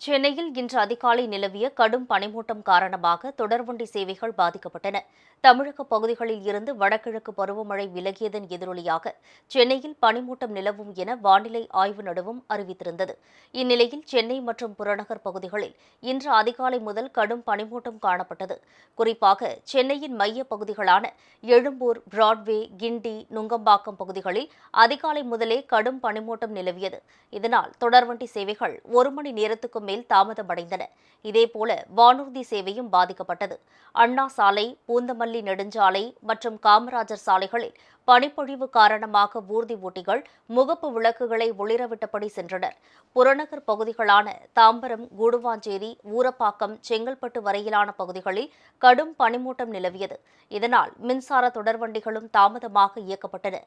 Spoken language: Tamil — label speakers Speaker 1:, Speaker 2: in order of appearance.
Speaker 1: சென்னையில் இன்று அதிகாலை நிலவிய கடும் பனிமூட்டம் காரணமாக தொடர்வண்டி சேவைகள் பாதிக்கப்பட்டன. தமிழக பகுதிகளில் இருந்து வடகிழக்கு பருவமழை விலகியதன் எதிரொலியாக சென்னையில் பனிமூட்டம் நிலவும் என வானிலை ஆய்வு நடுவம் அறிவித்திருந்தது. இந்நிலையில் சென்னை மற்றும் புறநகர் பகுதிகளில் இன்று அதிகாலை முதல் கடும் பனிமூட்டம் காணப்பட்டது. குறிப்பாக சென்னையின் மைய பகுதிகளான எழும்பூர் பிராட்வே கிண்டி நுங்கம்பாக்கம் பகுதிகளில் அதிகாலை முதலே கடும் பனிமூட்டம் நிலவியது. இதனால் தொடர்வண்டி சேவைகள் ஒரு மணி நேரத்துக்கும் மேல் தாமதமடைந்தன. இதேபோல வானூர்தி சேவையும் பாதிக்கப்பட்டது. அண்ணா சாலை பூந்தமல்லி நெடுஞ்சாலை மற்றும் காமராஜர் சாலைகளில் பனிப்பொழிவு காரணமாக ஊர்தி ஓட்டிகள் முகப்பு விளக்குகளை ஒளிரவிட்டபடி சென்றனர். புறநகர் பகுதிகளான தாம்பரம் கூடுவாஞ்சேரி ஊரப்பாக்கம் செங்கல்பட்டு வரையிலான பகுதிகளில் கடும் பனிமூட்டம் நிலவியது. இதனால் மின்சார தொடர்வண்டிகளும் தாமதமாக இயக்கப்பட்டன.